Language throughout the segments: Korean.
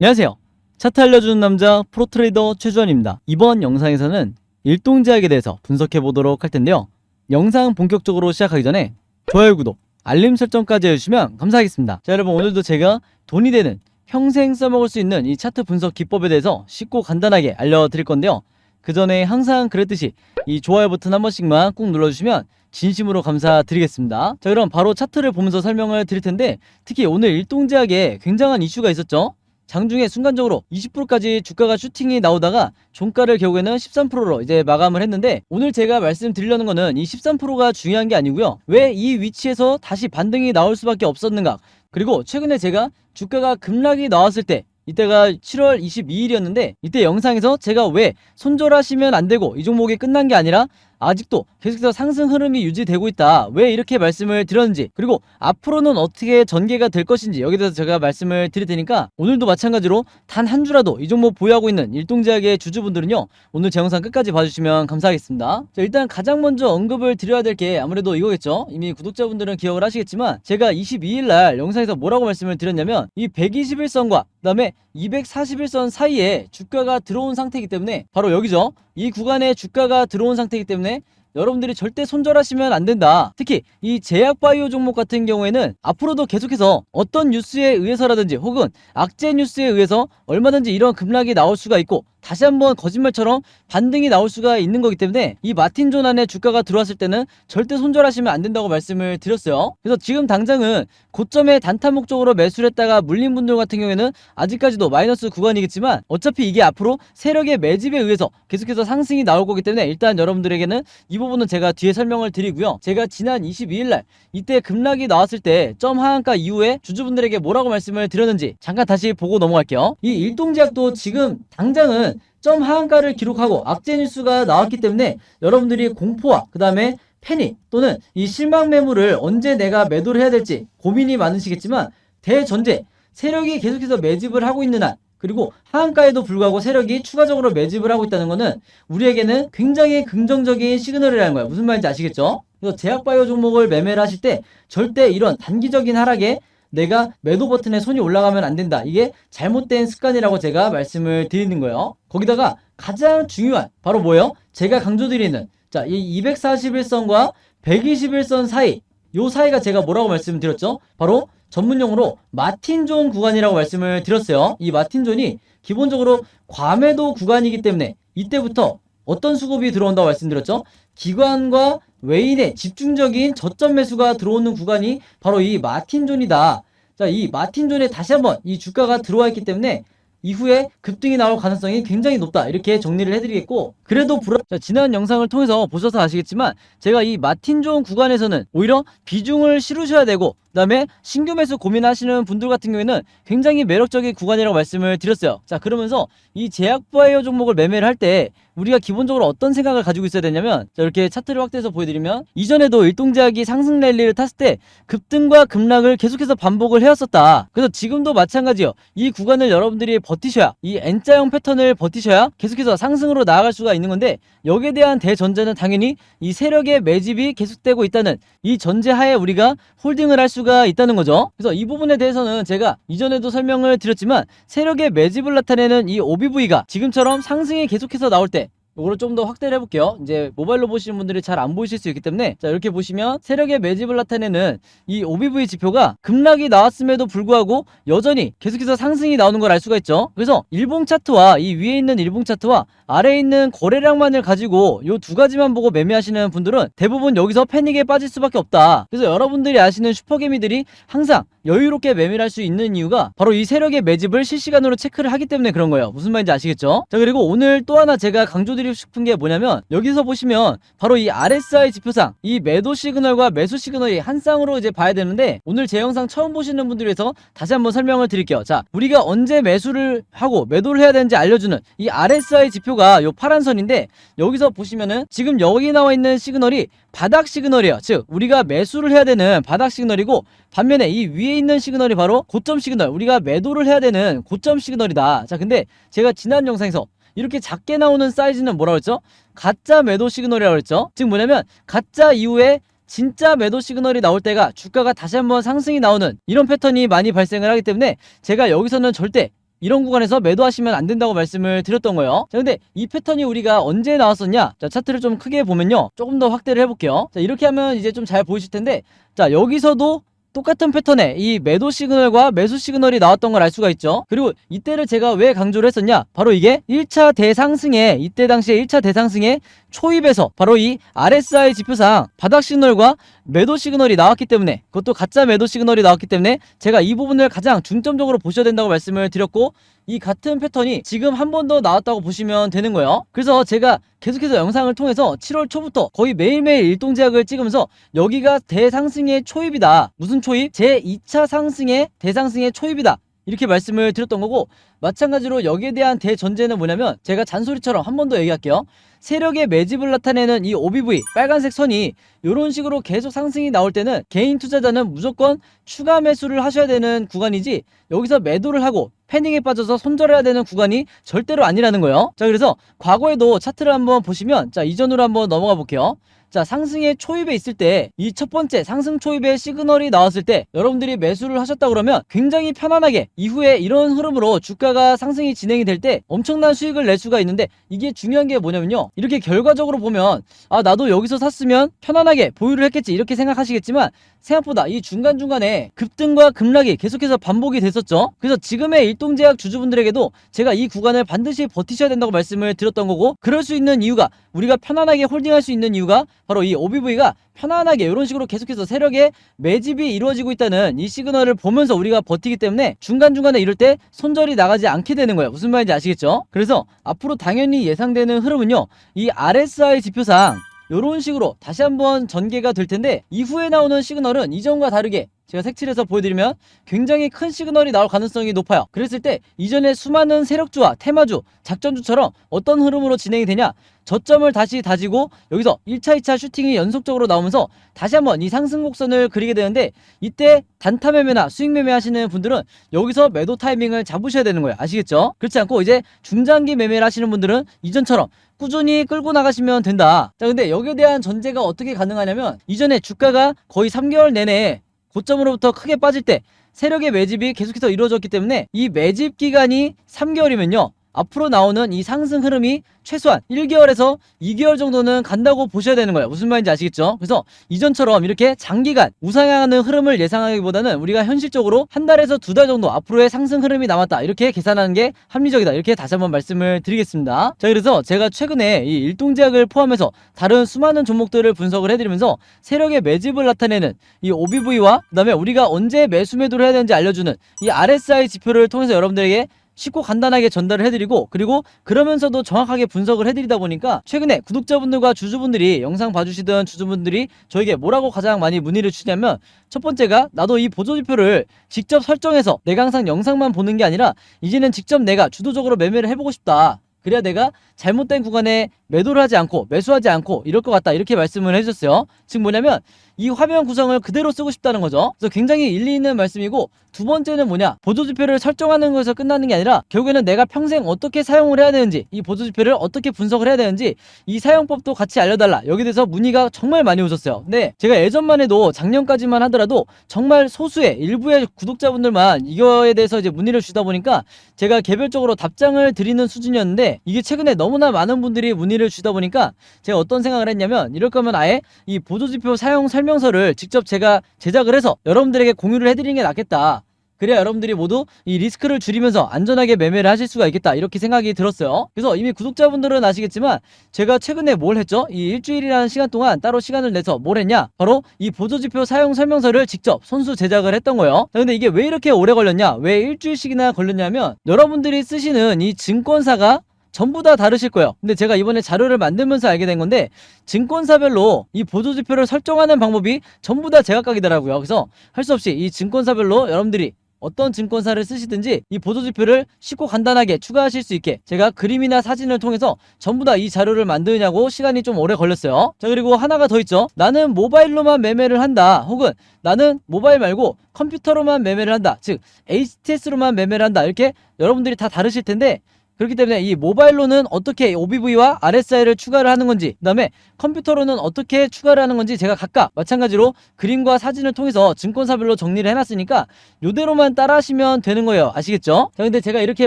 안녕하세요. 차트 알려주는 남자 프로트레이더 최주환입니다. 이번 영상에서는 일동제약에 대해서 분석해 보도록 할 텐데요. 영상 본격적으로 시작하기 전에 좋아요, 구독, 알림 설정까지 해주시면 감사하겠습니다. 자, 여러분 오늘도 제가 돈이 되는 평생 써먹을 수 있는 이 차트 분석 기법에 대해서 쉽고 간단하게 알려드릴 건데요. 그 전에 항상 그랬듯이 이 좋아요 버튼 한 번씩만 꾹 눌러주시면 진심으로 감사드리겠습니다. 자, 그럼 바로 차트를 보면서 설명을 드릴 텐데 특히 오늘 일동제약에 굉장한 이슈가 있었죠. 장중에 순간적으로 20%까지 주가가 슈팅이 나오다가 종가를 결국에는 13%로 이제 마감을 했는데 오늘 제가 말씀드리려는 거는 이 13%가 중요한 게 아니고요. 왜 이 위치에서 다시 반등이 나올 수밖에 없었는가? 그리고 최근에 제가 주가가 급락이 나왔을 때 이때가 7월 22일이었는데 이때 영상에서 제가 왜 손절하시면 안 되고 이 종목이 끝난 게 아니라 아직도 계속해서 상승 흐름이 유지되고 있다. 왜 이렇게 말씀을 드렸는지 그리고 앞으로는 어떻게 전개가 될 것인지 여기에 대해서 제가 말씀을 드릴 테니까 오늘도 마찬가지로 단 한 주라도 이 종목 보유하고 있는 일동제약의 주주분들은요 오늘 제 영상 끝까지 봐주시면 감사하겠습니다. 자, 일단 가장 먼저 언급을 드려야 될 게 아무래도 이거겠죠. 이미 구독자분들은 기억을 하시겠지만 제가 22일 날 영상에서 뭐라고 말씀을 드렸냐면 이 121선과 그 다음에 241선 사이에 주가가 들어온 상태이기 때문에 바로 여기죠. 이 구간에 주가가 들어온 상태이기 때문에 여러분들이 절대 손절하시면 안 된다. 특히 이 제약바이오 종목 같은 경우에는 앞으로도 계속해서 어떤 뉴스에 의해서라든지 혹은 악재 뉴스에 의해서 얼마든지 이런 급락이 나올 수가 있고 다시 한번 거짓말처럼 반등이 나올 수가 있는 거기 때문에 이 마틴 존 안에 주가가 들어왔을 때는 절대 손절하시면 안 된다고 말씀을 드렸어요. 그래서 지금 당장은 고점에 단타 목적으로 매수를 했다가 물린 분들 같은 경우에는 아직까지도 마이너스 구간이겠지만 어차피 이게 앞으로 세력의 매집에 의해서 계속해서 상승이 나올 거기 때문에 일단 여러분들에게는 이 부분은 제가 뒤에 설명을 드리고요. 제가 지난 22일 날 이때 급락이 나왔을 때 점 하한가 이후에 주주분들에게 뭐라고 말씀을 드렸는지 잠깐 다시 보고 넘어갈게요. 이 일동제약도 지금 당장은 점 하한가를 기록하고 악재 뉴스가 나왔기 때문에 여러분들이 공포와 그 다음에 패닉 또는 이 실망 매물을 언제 내가 매도를 해야 될지 고민이 많으시겠지만 대전제 세력이 계속해서 매집을 하고 있는 한 그리고 하한가에도 불구하고 세력이 추가적으로 매집을 하고 있다는 것은 우리에게는 굉장히 긍정적인 시그널이라는 거예요. 무슨 말인지 아시겠죠? 그래서 제약바이오 종목을 매매를 하실 때 절대 이런 단기적인 하락에 내가 매도 버튼에 손이 올라가면 안 된다. 이게 잘못된 습관이라고 제가 말씀을 드리는 거예요. 거기다가 가장 중요한 바로 뭐예요? 제가 강조드리는 자, 이 241선과 121선 사이 요 사이가 제가 뭐라고 말씀드렸죠? 바로 전문용어로 마틴존 구간이라고 말씀을 드렸어요. 이 마틴존이 기본적으로 과매도 구간이기 때문에 이때부터 어떤 수급이 들어온다고 말씀드렸죠? 기관과 외인의 집중적인 저점 매수가 들어오는 구간이 바로 이 마틴존이다. 자, 이 마틴존에 다시 한번 이 주가가 들어와 있기 때문에 이후에 급등이 나올 가능성이 굉장히 높다. 이렇게 정리를 해드리겠고, 그래도 불안, 자, 지난 영상을 통해서 보셔서 아시겠지만, 제가 이 마틴존 구간에서는 오히려 비중을 실으셔야 되고, 그 다음에 신규 매수 고민하시는 분들 같은 경우에는 굉장히 매력적인 구간이라고 말씀을 드렸어요. 자, 그러면서 이 제약바이오 종목을 매매를 할 때 우리가 기본적으로 어떤 생각을 가지고 있어야 되냐면, 자, 이렇게 차트를 확대해서 보여드리면, 이전에도 일동제약이 상승 랠리를 탔을 때 급등과 급락을 계속해서 반복을 해왔었다. 그래서 지금도 마찬가지요. 이 구간을 여러분들이 버티셔야, 이 N자형 패턴을 버티셔야 계속해서 상승으로 나아갈 수가 있는 건데, 여기에 대한 대전제는 당연히 이 세력의 매집이 계속되고 있다는 이 전제하에 우리가 홀딩을 할수 가 있다는 거죠. 그래서 이 부분에 대해서는 제가 이전에도 설명을 드렸지만 세력의 매집을 나타내는 이 OBV가 지금처럼 상승이 계속해서 나올 때 이거를 좀 더 확대를 해볼게요. 이제 모바일로 보시는 분들이 잘 안 보이실 수 있기 때문에 자 이렇게 보시면 세력의 매집을 나타내는 이 OBV 지표가 급락이 나왔음에도 불구하고 여전히 계속해서 상승이 나오는 걸 알 수가 있죠. 그래서 일봉 차트와 이 위에 있는 일봉 차트와 아래에 있는 거래량만을 가지고 요두 가지만 보고 매매하시는 분들은 대부분 여기서 패닉에 빠질 수밖에 없다. 그래서 여러분들이 아시는 슈퍼개미들이 항상 여유롭게 매매를 할 수 있는 이유가 바로 이 세력의 매집을 실시간으로 체크를 하기 때문에 그런 거예요. 무슨 말인지 아시겠죠? 자 그리고 오늘 또 하나 제가 강조드리 고 싶은 게 뭐냐면 여기서 보시면 바로 이 RSI 지표상 이 매도 시그널과 매수 시그널이 한 쌍으로 이제 봐야 되는데 오늘 제 영상 처음 보시는 분들 위해서 다시 한번 설명을 드릴게요. 자 우리가 언제 매수를 하고 매도를 해야 되는지 알려주는 이 RSI 지표가 요 파란 선인데 여기서 보시면은 지금 여기 나와 있는 시그널이 바닥 시그널이에요. 즉 우리가 매수를 해야 되는 바닥 시그널이고 반면에 이 위에 있는 시그널이 바로 고점 시그널 우리가 매도를 해야 되는 고점 시그널이다. 자 근데 제가 지난 영상에서 이렇게 작게 나오는 사이즈는 뭐라고 했죠? 가짜 매도 시그널이라고 했죠. 즉 뭐냐면 가짜 이후에 진짜 매도 시그널이 나올 때가 주가가 다시 한번 상승이 나오는 이런 패턴이 많이 발생을 하기 때문에 제가 여기서는 절대 이런 구간에서 매도하시면 안 된다고 말씀을 드렸던 거예요. 자, 근데 이 패턴이 우리가 언제 나왔었냐? 자, 차트를 좀 크게 보면요. 조금 더 확대를 해볼게요. 자, 이렇게 하면 이제 좀 잘 보이실 텐데, 자, 여기서도 똑같은 패턴에 이 매도 시그널과 매수 시그널이 나왔던 걸 알 수가 있죠. 그리고 이때를 제가 왜 강조를 했었냐? 바로 이게 1차 대상승에 이때 당시에 1차 대상승에 초입에서 바로 이 RSI 지표상 바닥 시그널과 매도 시그널이 나왔기 때문에 그것도 가짜 매도 시그널이 나왔기 때문에 제가 이 부분을 가장 중점적으로 보셔야 된다고 말씀을 드렸고 이 같은 패턴이 지금 한 번 더 나왔다고 보시면 되는 거예요. 그래서 제가 계속해서 영상을 통해서 7월 초부터 거의 매일매일 일동 제약을 찍으면서 여기가 대상승의 초입이다. 무슨 초입? 제 2차 상승의 대상승의 초입이다. 이렇게 말씀을 드렸던 거고 마찬가지로 여기에 대한 대전제는 뭐냐면 제가 잔소리처럼 한 번 더 얘기할게요. 세력의 매집을 나타내는 이 OBV 빨간색 선이 이런 식으로 계속 상승이 나올 때는 개인 투자자는 무조건 추가 매수를 하셔야 되는 구간이지 여기서 매도를 하고 패닉에 빠져서 손절해야 되는 구간이 절대로 아니라는 거예요. 자, 그래서 과거에도 차트를 한번 보시면 자, 이전으로 한번 넘어가 볼게요. 자, 상승의 초입에 있을 때 이 첫 번째 상승 초입의 시그널이 나왔을 때 여러분들이 매수를 하셨다 그러면 굉장히 편안하게 이후에 이런 흐름으로 주가가 상승이 진행이 될 때 엄청난 수익을 낼 수가 있는데 이게 중요한 게 뭐냐면요. 이렇게 결과적으로 보면 아, 나도 여기서 샀으면 편안하게 보유를 했겠지 이렇게 생각하시겠지만 생각보다 이 중간중간에 급등과 급락이 계속해서 반복이 됐었죠. 그래서 지금의 일동제약 주주분들에게도 제가 이 구간을 반드시 버티셔야 된다고 말씀을 드렸던 거고 그럴 수 있는 이유가 우리가 편안하게 홀딩할 수 있는 이유가 바로 이 OBV가 편안하게 이런 식으로 계속해서 세력의 매집이 이루어지고 있다는 이 시그널을 보면서 우리가 버티기 때문에 중간중간에 이럴 때 손절이 나가지 않게 되는 거예요. 무슨 말인지 아시겠죠? 그래서 앞으로 당연히 예상되는 흐름은요. 이 RSI 지표상 이런 식으로 다시 한번 전개가 될 텐데 이후에 나오는 시그널은 이전과 다르게 제가 색칠해서 보여드리면 굉장히 큰 시그널이 나올 가능성이 높아요. 그랬을 때 이전에 수많은 세력주와 테마주, 작전주처럼 어떤 흐름으로 진행이 되냐? 저점을 다시 다지고 여기서 1차, 2차 슈팅이 연속적으로 나오면서 다시 한번 이 상승 곡선을 그리게 되는데 이때 단타 매매나 수익 매매 하시는 분들은 여기서 매도 타이밍을 잡으셔야 되는 거예요. 아시겠죠? 그렇지 않고 이제 중장기 매매를 하시는 분들은 이전처럼 꾸준히 끌고 나가시면 된다. 자, 근데 여기에 대한 전제가 어떻게 가능하냐면 이전에 주가가 거의 3개월 내내 고점으로부터 크게 빠질 때 세력의 매집이 계속해서 이루어졌기 때문에 이 매집 기간이 3개월이면요. 앞으로 나오는 이 상승 흐름이 최소한 1개월에서 2개월 정도는 간다고 보셔야 되는 거예요. 무슨 말인지 아시겠죠? 그래서 이전처럼 이렇게 장기간 우상향하는 흐름을 예상하기보다는 우리가 현실적으로 한 달에서 두 달 정도 앞으로의 상승 흐름이 남았다. 이렇게 계산하는 게 합리적이다. 이렇게 다시 한번 말씀을 드리겠습니다. 자, 그래서 제가 최근에 이 일동제약을 포함해서 다른 수많은 종목들을 분석을 해드리면서 세력의 매집을 나타내는 이 OBV와 그다음에 우리가 언제 매수 매도를 해야 되는지 알려주는 이 RSI 지표를 통해서 여러분들에게 쉽고 간단하게 전달을 해드리고 그리고 그러면서도 정확하게 분석을 해드리다 보니까 최근에 구독자분들과 주주분들이 영상 봐주시던 주주분들이 저에게 뭐라고 가장 많이 문의를 주냐면 첫 번째가 나도 이 보조지표를 직접 설정해서 내가 항상 영상만 보는 게 아니라 이제는 직접 내가 주도적으로 매매를 해보고 싶다. 그래야 내가 잘못된 구간에 매도를 하지 않고 매수하지 않고 이럴 것 같다 이렇게 말씀을 해주셨어요. 즉 뭐냐면 이 화면 구성을 그대로 쓰고 싶다는 거죠. 그래서 굉장히 일리 있는 말씀이고 두 번째는 뭐냐 보조지표를 설정하는 것에서 끝나는 게 아니라 결국에는 내가 평생 어떻게 사용을 해야 되는지 이 보조지표를 어떻게 분석을 해야 되는지 이 사용법도 같이 알려달라 여기 대해서 문의가 정말 많이 오셨어요. 근데 제가 예전만 해도 작년까지만 하더라도 정말 소수의 일부의 구독자분들만 이거에 대해서 이제 문의를 주다 보니까 제가 개별적으로 답장을 드리는 수준이었는데 이게 최근에 너무나 많은 분들이 문의를 주다 보니까 제가 어떤 생각을 했냐면 이럴 거면 아예 이 보조지표 사용 설명 서를 직접 제가 제작을 해서 여러분들에게 공유를 해드리는 게 낫겠다. 그래야 여러분들이 모두 이 리스크를 줄이면서 안전하게 매매를 하실 수가 있겠다 이렇게 생각이 들었어요. 그래서 이미 구독자분들은 아시겠지만 제가 최근에 뭘 했죠? 이 일주일이라는 시간 동안 따로 시간을 내서 뭘 했냐? 바로 이 보조지표 사용 설명서를 직접 손수 제작을 했던 거예요. 자, 근데 이게 왜 이렇게 오래 걸렸냐? 왜 일주일씩이나 걸렸냐면 여러분들이 쓰시는 이 증권사가 전부 다 다르실 거예요. 근데 제가 이번에 자료를 만들면서 알게 된 건데 증권사별로 이 보조지표를 설정하는 방법이 전부 다 제각각이더라고요. 그래서 할 수 없이 이 증권사별로 여러분들이 어떤 증권사를 쓰시든지 이 보조지표를 쉽고 간단하게 추가하실 수 있게 제가 그림이나 사진을 통해서 전부 다 이 자료를 만드냐고 시간이 좀 오래 걸렸어요. 자 그리고 하나가 더 있죠. 나는 모바일로만 매매를 한다. 혹은 나는 모바일 말고 컴퓨터로만 매매를 한다. 즉 HTS로만 매매를 한다. 이렇게 여러분들이 다 다르실 텐데 그렇기 때문에 이 모바일로는 어떻게 OBV와 RSI를 추가를 하는 건지 그 다음에 컴퓨터로는 어떻게 추가를 하는 건지 제가 각각 마찬가지로 그림과 사진을 통해서 증권사별로 정리를 해놨으니까 요대로만 따라 하시면 되는 거예요. 아시겠죠? 자 근데 제가 이렇게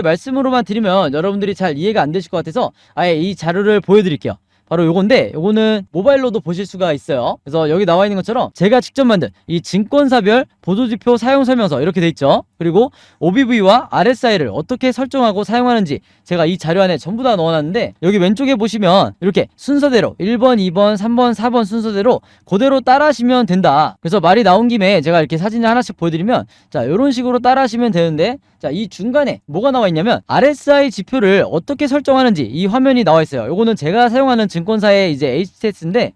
말씀으로만 드리면 여러분들이 잘 이해가 안 되실 것 같아서 아예 이 자료를 보여드릴게요. 바로 요건데 요거는 모바일로도 보실 수가 있어요. 그래서 여기 나와 있는 것처럼 제가 직접 만든 이 증권사별 보조지표 사용 설명서 이렇게 돼 있죠. 그리고 OBV와 RSI를 어떻게 설정하고 사용하는지 제가 이 자료 안에 전부 다 넣어놨는데 여기 왼쪽에 보시면 이렇게 순서대로 1번, 2번, 3번, 4번 순서대로 그대로 따라하시면 된다. 그래서 말이 나온 김에 제가 이렇게 사진을 하나씩 보여드리면 자 이런 식으로 따라하시면 되는데 자 이 중간에 뭐가 나와 있냐면 RSI 지표를 어떻게 설정하는지 이 화면이 나와 있어요. 요거는 제가 사용하는 증권사의 이제 HTS인데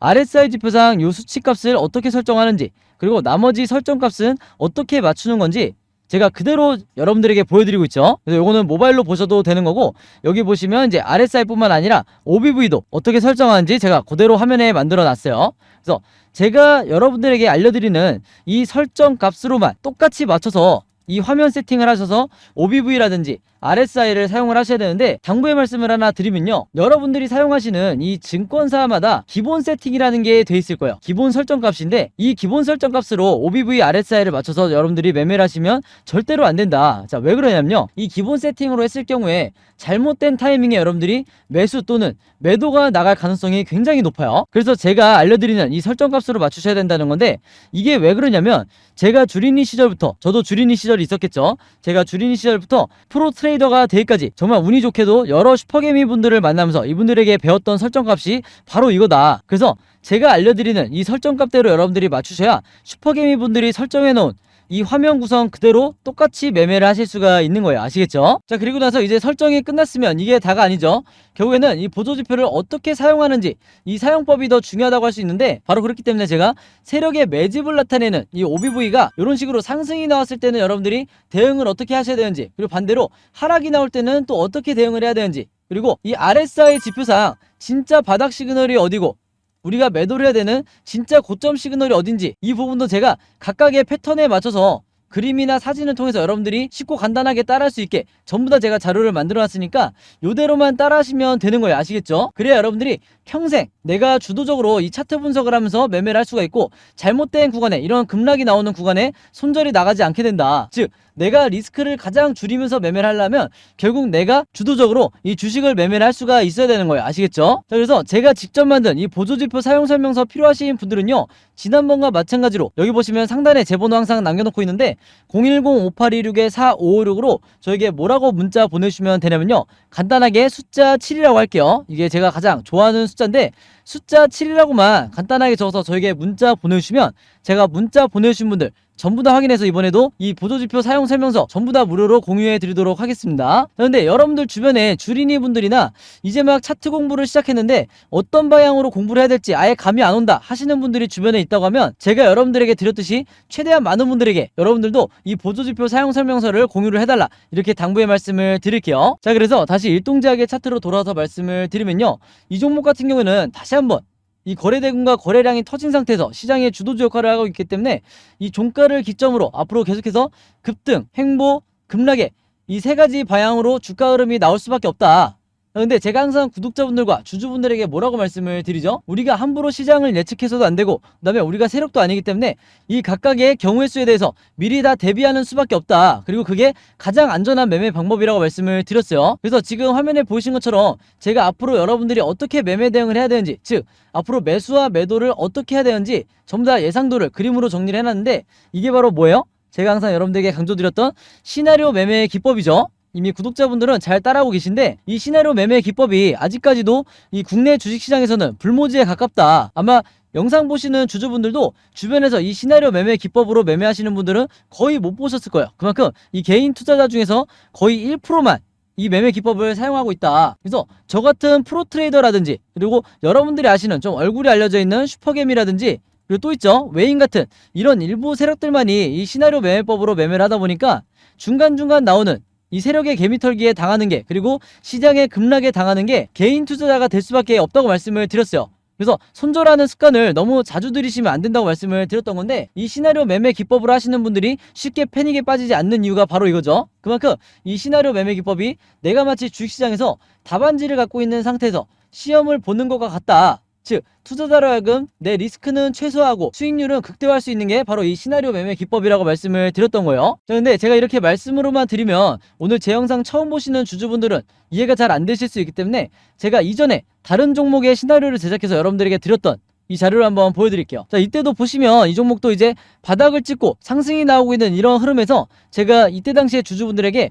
RSI 지표상 요 수치값을 어떻게 설정하는지 그리고 나머지 설정값은 어떻게 맞추는 건지 제가 그대로 여러분들에게 보여드리고 있죠. 그래서 요거는 모바일로 보셔도 되는 거고 여기 보시면 이제 RSI뿐만 아니라 OBV도 어떻게 설정하는지 제가 그대로 화면에 만들어 놨어요. 그래서 제가 여러분들에게 알려드리는 이 설정 값으로만 똑같이 맞춰서 이 화면 세팅을 하셔서 OBV라든지 RSI를 사용을 하셔야 되는데 당부의 말씀을 하나 드리면요. 여러분들이 사용하시는 이 증권사마다 기본 세팅이라는 게 돼 있을 거예요. 기본 설정 값인데 이 기본 설정 값으로 OBV RSI를 맞춰서 여러분들이 매매를 하시면 절대로 안 된다. 자 왜 그러냐면요. 이 기본 세팅으로 했을 경우에 잘못된 타이밍에 여러분들이 매수 또는 매도가 나갈 가능성이 굉장히 높아요. 그래서 제가 알려드리는 이 설정 값으로 맞추셔야 된다는 건데 이게 왜 그러냐면 제가 주린이 시절부터 저도 주린이 시절이 있었겠죠. 제가 주린이 시절부터 프로 트레이 더가 되기까지 정말 운이 좋게도 여러 슈퍼개미 분들을 만나면서 이분들에게 배웠던 설정값이 바로 이거다. 그래서 제가 알려드리는 이 설정값대로 여러분들이 맞추셔야 슈퍼개미 분들이 설정해 놓은 이 화면 구성 그대로 똑같이 매매를 하실 수가 있는 거예요. 아시겠죠? 자, 그리고 나서 이제 설정이 끝났으면 이게 다가 아니죠. 결국에는 이 보조지표를 어떻게 사용하는지 이 사용법이 더 중요하다고 할 수 있는데 바로 그렇기 때문에 제가 세력의 매집을 나타내는 이 OBV가 이런 식으로 상승이 나왔을 때는 여러분들이 대응을 어떻게 하셔야 되는지 그리고 반대로 하락이 나올 때는 또 어떻게 대응을 해야 되는지 그리고 이 RSI 지표상 진짜 바닥 시그널이 어디고 우리가 매도를 해야 되는 진짜 고점 시그널이 어딘지 이 부분도 제가 각각의 패턴에 맞춰서 그림이나 사진을 통해서 여러분들이 쉽고 간단하게 따라할 수 있게 전부 다 제가 자료를 만들어 놨으니까 요대로만 따라 하시면 되는 거예요 아시겠죠? 그래야 여러분들이 평생 내가 주도적으로 이 차트 분석을 하면서 매매를 할 수가 있고 잘못된 구간에 이런 급락이 나오는 구간에 손절이 나가지 않게 된다 즉 내가 리스크를 가장 줄이면서 매매를 하려면 결국 내가 주도적으로 이 주식을 매매를 할 수가 있어야 되는 거예요 아시겠죠? 자 그래서 제가 직접 만든 이 보조지표 사용 설명서 필요하신 분들은요 지난번과 마찬가지로 여기 보시면 상단에 제 번호 항상 남겨놓고 있는데 010-5826-4556으로 저에게 뭐라고 문자 보내주시면 되냐면요. 간단하게 숫자 7이라고 할게요. 이게 제가 가장 좋아하는 숫자인데 숫자 7이라고만 간단하게 적어서 저에게 문자 보내주시면 제가 문자 보내주신 분들 전부 다 확인해서 이번에도 이 보조지표 사용 설명서 전부 다 무료로 공유해 드리도록 하겠습니다. 그런데 여러분들 주변에 주린이 분들이나 이제 막 차트 공부를 시작했는데 어떤 방향으로 공부를 해야 될지 아예 감이 안 온다 하시는 분들이 주변에 있다고 하면 제가 여러분들에게 드렸듯이 최대한 많은 분들에게 여러분들도 이 보조지표 사용 설명서를 공유를 해달라 이렇게 당부의 말씀을 드릴게요. 자 그래서 다시 일동제약의 차트로 돌아와서 말씀을 드리면요. 이 종목 같은 경우에는 다시 한번 이 거래대금과 거래량이 터진 상태에서 시장의 주도주 역할을 하고 있기 때문에 이 종가를 기점으로 앞으로 계속해서 급등, 횡보, 급락의 이 세 가지 방향으로 주가 흐름이 나올 수밖에 없다. 근데 제가 항상 구독자분들과 주주분들에게 뭐라고 말씀을 드리죠? 우리가 함부로 시장을 예측해서도 안 되고 그 다음에 우리가 세력도 아니기 때문에 이 각각의 경우의 수에 대해서 미리 다 대비하는 수밖에 없다. 그리고 그게 가장 안전한 매매 방법이라고 말씀을 드렸어요. 그래서 지금 화면에 보이신 것처럼 제가 앞으로 여러분들이 어떻게 매매 대응을 해야 되는지 즉 앞으로 매수와 매도를 어떻게 해야 되는지 전부 다 예상도를 그림으로 정리를 해놨는데 이게 바로 뭐예요? 제가 항상 여러분들에게 강조드렸던 시나리오 매매의 기법이죠. 이미 구독자분들은 잘 따라오고 계신데 이 시나리오 매매 기법이 아직까지도 이 국내 주식시장에서는 불모지에 가깝다. 아마 영상 보시는 주주분들도 주변에서 이 시나리오 매매 기법으로 매매하시는 분들은 거의 못 보셨을 거예요. 그만큼 이 개인 투자자 중에서 거의 1%만 이 매매 기법을 사용하고 있다. 그래서 저 같은 프로 트레이더라든지 그리고 여러분들이 아시는 좀 얼굴이 알려져 있는 슈퍼겜이라든지 그리고 또 있죠 외인 같은 이런 일부 세력들만이 이 시나리오 매매법으로 매매를 하다 보니까 중간중간 나오는 이 세력의 개미털기에 당하는 게 그리고 시장의 급락에 당하는 게 개인 투자자가 될 수밖에 없다고 말씀을 드렸어요. 그래서 손절하는 습관을 너무 자주 들이시면 안 된다고 말씀을 드렸던 건데 이 시나리오 매매 기법을 하시는 분들이 쉽게 패닉에 빠지지 않는 이유가 바로 이거죠. 그만큼 이 시나리오 매매 기법이 내가 마치 주식시장에서 답안지를 갖고 있는 상태에서 시험을 보는 것과 같다. 즉 투자자로 하여금 내 리스크는 최소화하고 수익률은 극대화할 수 있는 게 바로 이 시나리오 매매 기법이라고 말씀을 드렸던 거예요. 자, 근데 제가 이렇게 말씀으로만 드리면 오늘 제 영상 처음 보시는 주주분들은 이해가 잘 안 되실 수 있기 때문에 제가 이전에 다른 종목의 시나리오를 제작해서 여러분들에게 드렸던 이 자료를 한번 보여드릴게요. 자, 이때도 보시면 이 종목도 이제 바닥을 찍고 상승이 나오고 있는 이런 흐름에서 제가 이때 당시에 주주분들에게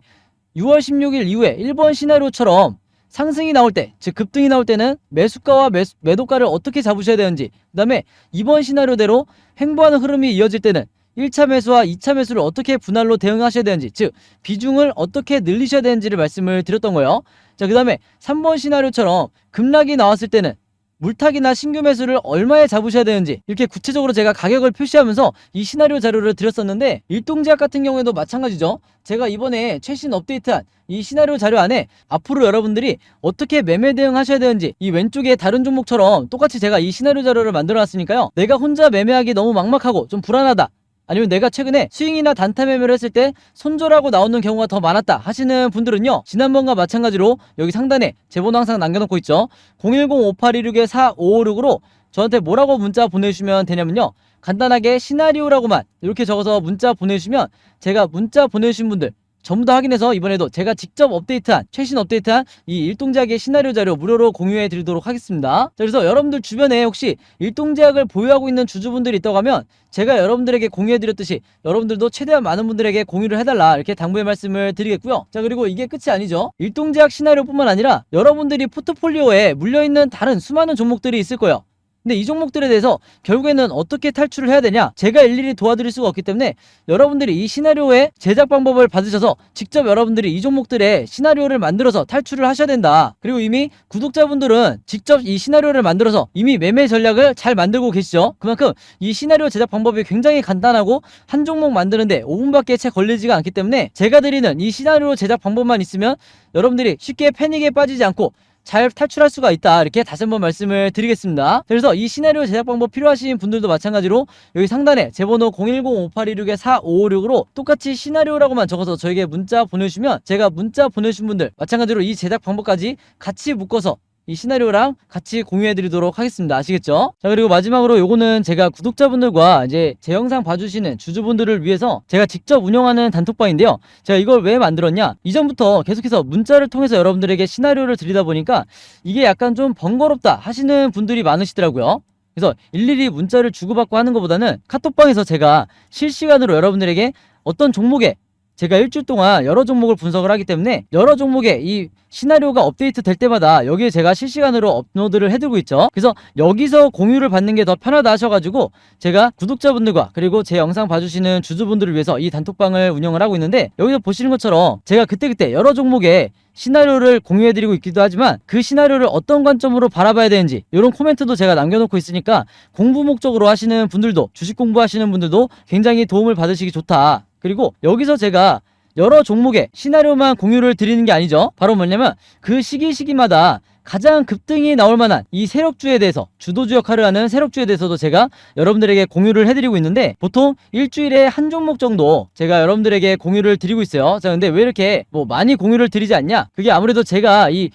6월 16일 이후에 1번 시나리오처럼 상승이 나올 때, 즉 급등이 나올 때는 매수가와 매수, 매도가를 어떻게 잡으셔야 되는지, 그 다음에 이번 시나리오대로 횡보하는 흐름이 이어질 때는 1차 매수와 2차 매수를 어떻게 분할로 대응하셔야 되는지, 즉 비중을 어떻게 늘리셔야 되는지를 말씀을 드렸던 거예요. 자, 그 다음에 3번 시나리오처럼 급락이 나왔을 때는 물타기나 신규 매수를 얼마에 잡으셔야 되는지 이렇게 구체적으로 제가 가격을 표시하면서 이 시나리오 자료를 드렸었는데 일동제약 같은 경우에도 마찬가지죠. 제가 이번에 최신 업데이트한 이 시나리오 자료 안에 앞으로 여러분들이 어떻게 매매 대응하셔야 되는지 이 왼쪽에 다른 종목처럼 똑같이 제가 이 시나리오 자료를 만들어 놨으니까요. 내가 혼자 매매하기 너무 막막하고 좀 불안하다. 아니면 내가 최근에 스윙이나 단타 매매를 했을 때 손절하고 나오는 경우가 더 많았다 하시는 분들은요 지난번과 마찬가지로 여기 상단에 제 번호 항상 남겨놓고 있죠. 010-5816-4556으로 저한테 뭐라고 문자 보내주시면 되냐면요 간단하게 시나리오라고만 이렇게 적어서 문자 보내주시면 제가 문자 보내주신 분들 전부 다 확인해서 이번에도 제가 직접 업데이트한 최신 업데이트한 이 일동제약의 시나리오 자료 무료로 공유해 드리도록 하겠습니다. 자, 그래서 여러분들 주변에 혹시 일동제약을 보유하고 있는 주주분들이 있다고 하면 제가 여러분들에게 공유해 드렸듯이 여러분들도 최대한 많은 분들에게 공유를 해달라 이렇게 당부의 말씀을 드리겠고요. 자 그리고 이게 끝이 아니죠. 일동제약 시나리오뿐만 아니라 여러분들이 포트폴리오에 물려있는 다른 수많은 종목들이 있을 거예요. 근데 이 종목들에 대해서 결국에는 어떻게 탈출을 해야 되냐? 제가 일일이 도와드릴 수가 없기 때문에 여러분들이 이 시나리오의 제작 방법을 받으셔서 직접 여러분들이 이 종목들의 시나리오를 만들어서 탈출을 하셔야 된다. 그리고 이미 구독자분들은 직접 이 시나리오를 만들어서 이미 매매 전략을 잘 만들고 계시죠? 그만큼 이 시나리오 제작 방법이 굉장히 간단하고 한 종목 만드는데 5분밖에 채 걸리지가 않기 때문에 제가 드리는 이 시나리오 제작 방법만 있으면 여러분들이 쉽게 패닉에 빠지지 않고 잘 탈출할 수가 있다. 이렇게 다시 한번 말씀을 드리겠습니다. 그래서 이 시나리오 제작 방법 필요하신 분들도 마찬가지로 여기 상단에 제 번호 010-5816-4556으로 똑같이 시나리오라고만 적어서 저에게 문자 보내주시면 제가 문자 보내주신 분들 마찬가지로 이 제작 방법까지 같이 묶어서 이 시나리오랑 같이 공유해 드리도록 하겠습니다. 아시겠죠? 자, 그리고 마지막으로 요거는 제가 구독자분들과 이제 제 영상 봐주시는 주주분들을 위해서 제가 직접 운영하는 단톡방인데요. 제가 이걸 왜 만들었냐? 이전부터 계속해서 문자를 통해서 여러분들에게 시나리오를 드리다 보니까 이게 약간 좀 번거롭다 하시는 분들이 많으시더라고요. 그래서 일일이 문자를 주고받고 하는 것보다는 카톡방에서 제가 실시간으로 여러분들에게 어떤 종목에 제가 일주일 동안 여러 종목을 분석을 하기 때문에 여러 종목의 이 시나리오가 업데이트 될 때마다 여기에 제가 실시간으로 업로드를 해두고 있죠. 그래서 여기서 공유를 받는 게 더 편하다 하셔가지고 제가 구독자분들과 그리고 제 영상 봐주시는 주주분들을 위해서 이 단톡방을 운영을 하고 있는데 여기서 보시는 것처럼 제가 그때그때 여러 종목의 시나리오를 공유해드리고 있기도 하지만 그 시나리오를 어떤 관점으로 바라봐야 되는지 이런 코멘트도 제가 남겨놓고 있으니까 공부 목적으로 하시는 분들도 주식 공부하시는 분들도 굉장히 도움을 받으시기 좋다. 그리고 여기서 제가 여러 종목의 시나리오만 공유를 드리는 게 아니죠. 바로 뭐냐면 그 시기 시기마다 가장 급등이 나올 만한 이 세력주에 대해서 주도주 역할을 하는 세력주에 대해서도 제가 여러분들에게 공유를 해드리고 있는데 보통 일주일에 한 종목 정도 제가 여러분들에게 공유를 드리고 있어요. 자, 근데 왜 이렇게 뭐 많이 공유를 드리지 않냐? 그게 아무래도 제가 이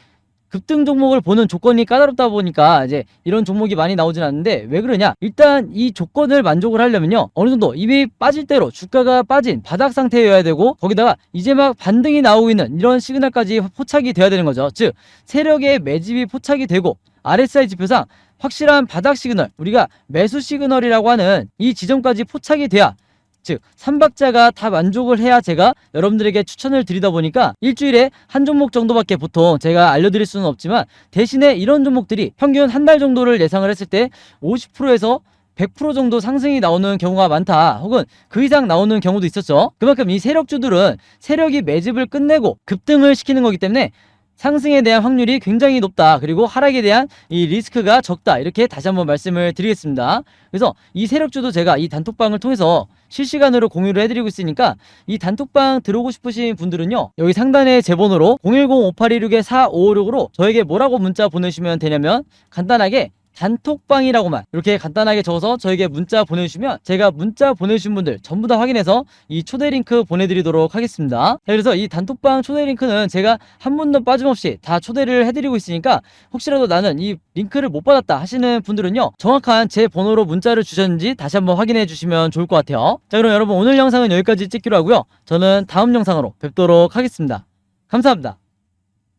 급등 종목을 보는 조건이 까다롭다 보니까 이제 이런 종목이 많이 나오진 않는데 왜 그러냐? 일단 이 조건을 만족을 하려면요. 어느 정도 이미 빠질 대로 주가가 빠진 바닥 상태여야 되고 거기다가 이제 막 반등이 나오고 있는 이런 시그널까지 포착이 돼야 되는 거죠. 즉 세력의 매집이 포착이 되고 RSI 지표상 확실한 바닥 시그널, 우리가 매수 시그널이라고 하는 이 지점까지 포착이 돼야 즉 삼박자가 다 만족을 해야 제가 여러분들에게 추천을 드리다 보니까 일주일에 한 종목 정도밖에 보통 제가 알려드릴 수는 없지만 대신에 이런 종목들이 평균 한 달 정도를 예상을 했을 때 50%에서 100% 정도 상승이 나오는 경우가 많다. 혹은 그 이상 나오는 경우도 있었죠. 그만큼 이 세력주들은 세력이 매집을 끝내고 급등을 시키는 거기 때문에 상승에 대한 확률이 굉장히 높다. 그리고 하락에 대한 이 리스크가 적다. 이렇게 다시 한번 말씀을 드리겠습니다. 그래서 이 세력주도 제가 이 단톡방을 통해서 실시간으로 공유를 해드리고 있으니까 이 단톡방 들어오고 싶으신 분들은요. 여기 상단에 제 번호로 010-5816-4556으로 저에게 뭐라고 문자 보내시면 되냐면 간단하게 단톡방이라고만 이렇게 간단하게 적어서 저에게 문자 보내주시면 제가 문자 보내주신 분들 전부 다 확인해서 이 초대 링크 보내드리도록 하겠습니다. 자, 그래서 이 단톡방 초대 링크는 제가 한 분도 빠짐없이 다 초대를 해드리고 있으니까 혹시라도 나는 이 링크를 못 받았다 하시는 분들은요 정확한 제 번호로 문자를 주셨는지 다시 한번 확인해 주시면 좋을 것 같아요. 자 그럼 여러분 오늘 영상은 여기까지 찍기로 하고요. 저는 다음 영상으로 뵙도록 하겠습니다. 감사합니다.